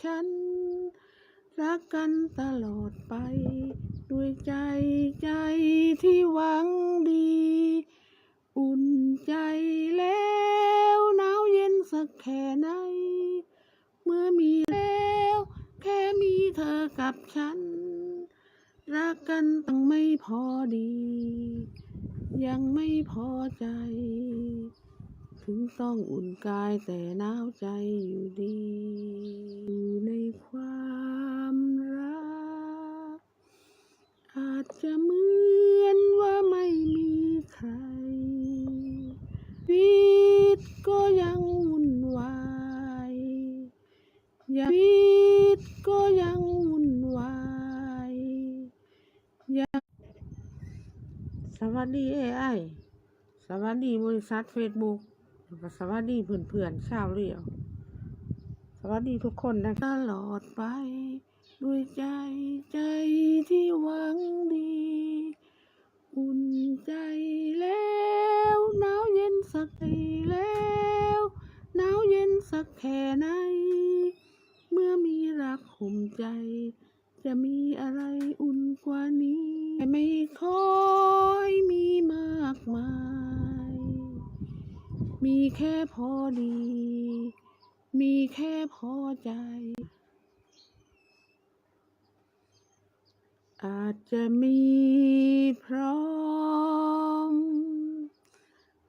ฉัน รักกันตลอดไป ด้วยใจใจที่หวังดี อุ่นใจแล้วหนาวเย็นสักแค่ไหน เมื่อมีแล้ว แค่มีเธอกับฉัน รักกันตั้งไม่พอดี ยังไม่พอใจ ถึงต้องอุ่นกายแต่หนาวใจอยู่ดี อยู่ในความรัก อาจจะเหมือนว่าไม่มีใครชีวิตก็ยังวุ่นวายชีวิตก็ยังวุ่นวายยังสวัสดีเอไอสวัสดีบริษัทเฟซบุ๊ก ก็สวัสดีเพื่อนๆชาวเรียว สวัสดีทุกคนนะตลอดไป ด้วยใจใจที่หวังดี อุ่นใจแล้วหนาวเย็นสักทีแล้วหนาวเย็นสักแค่ไหน เมื่อมีรักห่มใจ จะมี แค่พอดี มีแค่พอใจ อาจจะมีพร้อม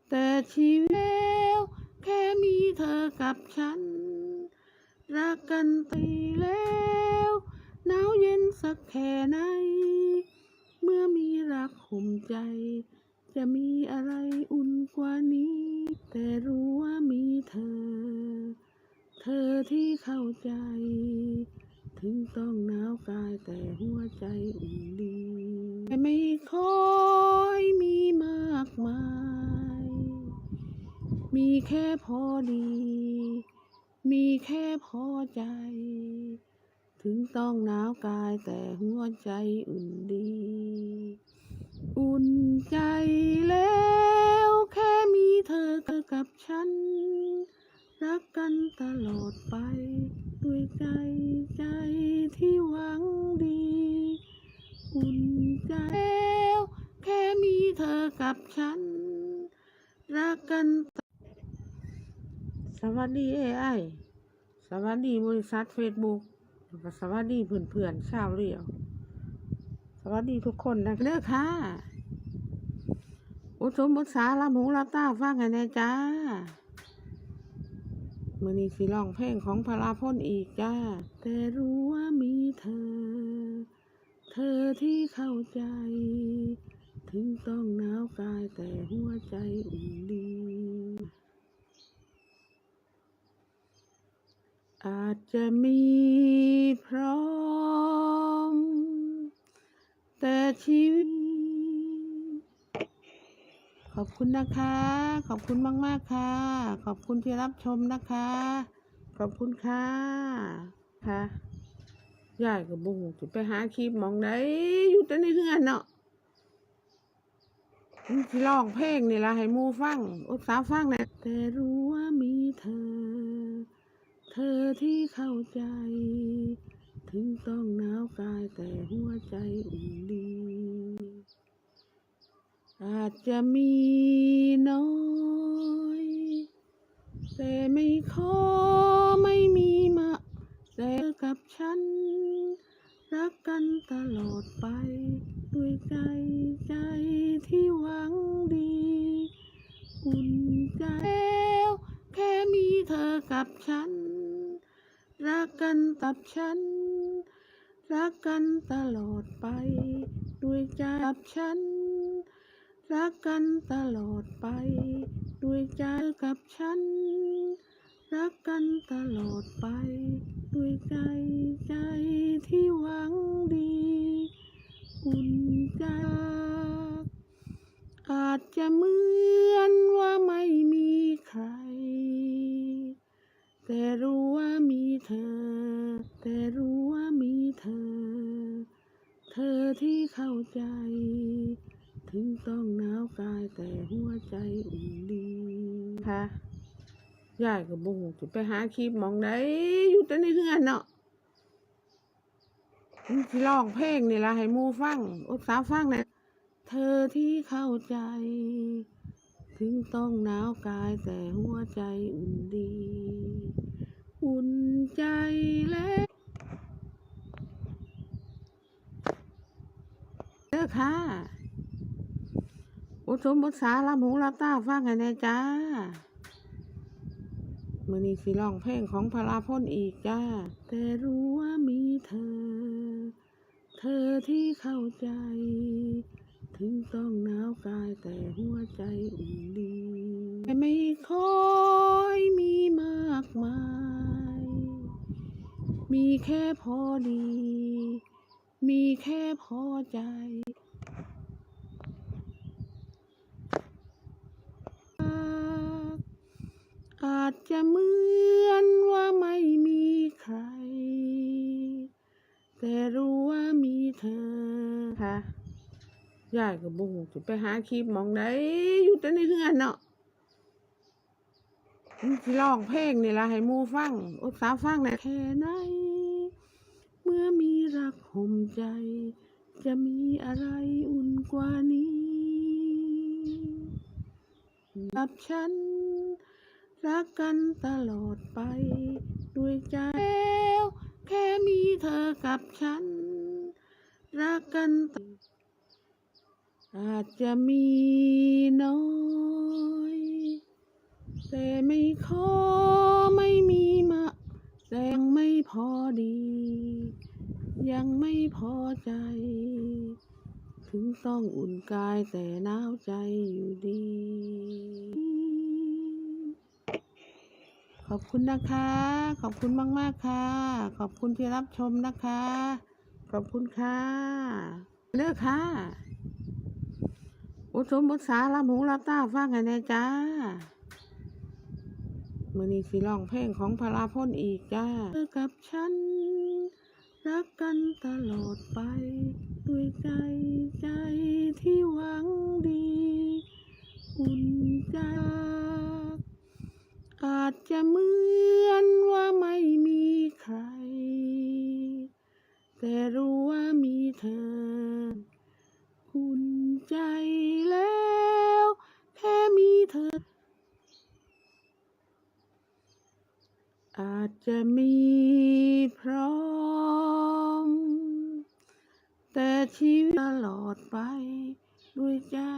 แต่ชีวิตแล้วแค่มีเธอกับฉัน รักกันไปแล้วหนาวเย็นสักแค่ไหน เมื่อมีรักห่มใจ จะมีอะไรอุ่นกว่านี้ แต่รู้ว่ามีเธอ เธอที่เข้าใจ ถึงต้องหนาวกายแต่หัวใจอุ่นดี แต่ไม่คอยมีมากมาย มีแค่พอดี มีแค่พอใจ ถึงต้องหนาวกายแต่หัวใจอุ่นดี อุ่นใจแล้ว เธอเธอกับฉัน รักกันตลอดไป ด้วยใจใจที่หวังดีอุ่นใจแล้วแค่มีเธอกับฉัน รักกัน สวัสดีเอไอสวัสดีบริษัทเฟซบุ๊กสวัสดีเพื่อนๆชาวเรียว สวัสดีทุกคนนะเด้อค่ะ อุทมบุษาละหมูละต้าฟังกันแน่จ้ามือนี้สิร้องเพลงของพลาพ่นอีกจ้า แต่รู้ว่ามีเธอ เธอที่เข้าใจ ถึงต้องหนาวกายแต่หัวใจอุ่นดี อาจจะมีพร้อม แต่ชีวิต ขอบคุณนะคะ ขอบคุณมากๆค่ะ ขอบคุณที่รับชมนะคะ ขอบคุณค่ะค่ะยายกับบุ้งจะไปหาคลิปมองได้อยู่แต่ในเฮือนเนาะมันสิร้องเพลงนี่ละให้มูฟังอุตสาฟังนะแต่รู้ว่ามีเธอ เธอที่เข้าใจ ถึงต้องหนาวกายแต่หัวใจอุ่นดี อาจจะมีน้อย แต่ไม่ขอไม่มีมาแต่กับฉัน รักกันตลอดไป ด้วยใจใจที่หวังดีอุ่นใจแล้วแค่มีเธอกับฉัน รักกันกับฉัน รักกันตลอดไป ด้วยใจกับฉัน รักกันตลอดไป ด้วยใจกับฉัน รักกันตลอดไป ด้วยใจใจ ถึงต้องหนาวกายแต่หัวใจอุ่นดีค่ะยายกับบุ้งจะไปหาคลิปมองได้อยู่แต่ในเฮือนเนาะมันสิร้องเพลงนี่ละให้มูฟังอุตสาฟังนะเธอที่เข้าใจ ถึงต้องหนาวกายแต่หัวใจอุ่นดี อุ่นใจและเด้อค่ะ อุสมบทสาลำหูลำตาฟังไงแน่จ้ามื่อนี้สิร้องเพลงของพลาพนอีกจ้า แต่รู้ว่ามีเธอ เธอที่เข้าใจ ถึงต้องหนาวกายแต่หัวใจอุ่นดีแต่ไม่ค่อยมีมากมาย มีแค่พอดี มีแค่พอใจ อา จจะเหมือนว่าไม่มีใคร แต่รู้ว่ามีเธอค่ะยายกับบุ้งจะไปหาคลิปหมองไหนอยู่แต่ในเรือนเนาะมันสิร้องเพลงนี่ละให้หมูฟังอุตสาห์ฟังนะแค่ไหนเมื่อมีรักห่มใจ จะมีอะไรอุ่นกว่านี้กับฉัน รักกันตลอดไป ด้วยใจแล้ว แค่มีเธอกับฉัน รักกันอดอาจจะมีน้อย แต่ไม่ขอไม่มีมาแต่ยังไม่พอดี ยังไม่พอใจ ถึงต้องอุ่นกายแต่หนาวใจอยู่ดี ขอบคุณนะคะ ขอบคุณมาก ๆ ค่ะ ขอบคุณที่รับชมนะคะ ขอบคุณค่ะเลิกค่ะ อุสมบทสาลำหูลำตาฟังไงแน่จ้ามือนี้สิร้องเพลงของพลาพ่นอีกจ้าเธอกับฉัน รักกันตลอดไป ด้วยใจใจที่หวังดีอุ่นใจ อาจจะเหมือนว่าไม่มีใคร แต่รู้ว่ามีเธออุ่นใจแล้ว แค่มีเธอ อาจจะมีพร้อม แต่ชีวิตตลอดไปด้วยใจใจ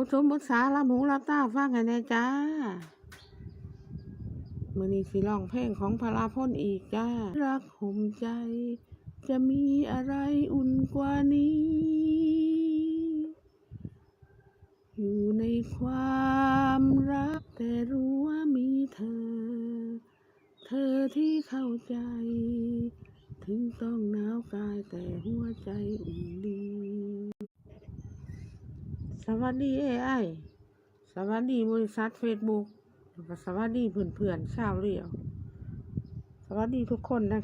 อุสมบทสาลำหูลำตาฟังไงแน่จ้ามื่อนี้สิร้องเพลงของพลาพ่นอีกจ้า รักห่มใจ จะมีอะไรอุ่นกว่านี้ อยู่ในความรักแต่รู้ว่ามีเธอ เธอที่เข้าใจ ถึงต้องหนาวกายแต่หัวใจอุ่นดี สวัสดีเอไอสวัสดีบริษัทเฟซบุ๊กสวัสดีเพื่อนๆชาวเรียว สวัสดีทุกคนนะ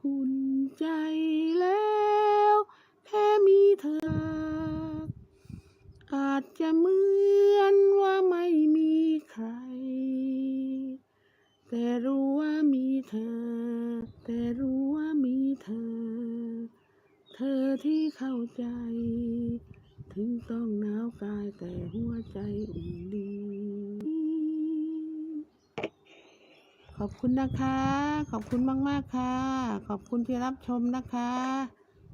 คุณใจแล้วแค่มีเธอ อาจจะเหมือนว่าไม่มีใคร แต่รู้ว่ามีเธอ แต่รู้ว่ามีเธอ เธอที่เข้าใจ ถึงต้องหนาวกายแต่หัวใจอุ่นดี ขอบคุณนะคะ ขอบคุณมาก ๆ ค่ะ ขอบคุณที่รับชมนะคะ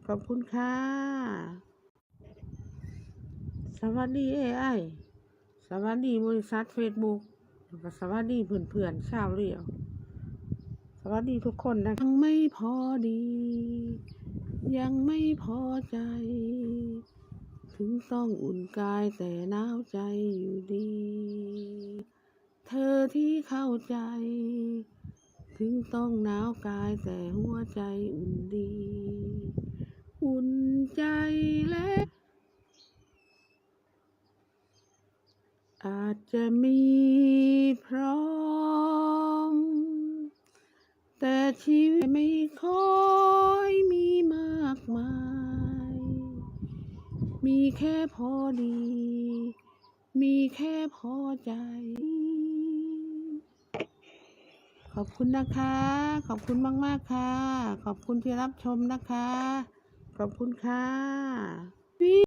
ขอบคุณค่ะ สวัสดีเอไอสวัสดีบริษัทเฟซบุ๊กสวัสดีเพื่อนๆชาวเรียว สวัสดีทุกคนนะยังไม่พอดี ยังไม่พอใจ ถึงต้องอุ่นกายแต่หนาวใจอยู่ดี เธอที่เข้าใจ ถึงต้องหนาวกายแต่หัวใจอุ่นดี อุ่นใจและอาจจะมีพร้อม แต่ชีวิตไม่ค่อย มีแค่พอดี มีแค่พอใจ ขอบคุณนะคะ ขอบคุณมาก ๆ ค่ะ ขอบคุณที่รับชมนะคะ ขอบคุณค่ะ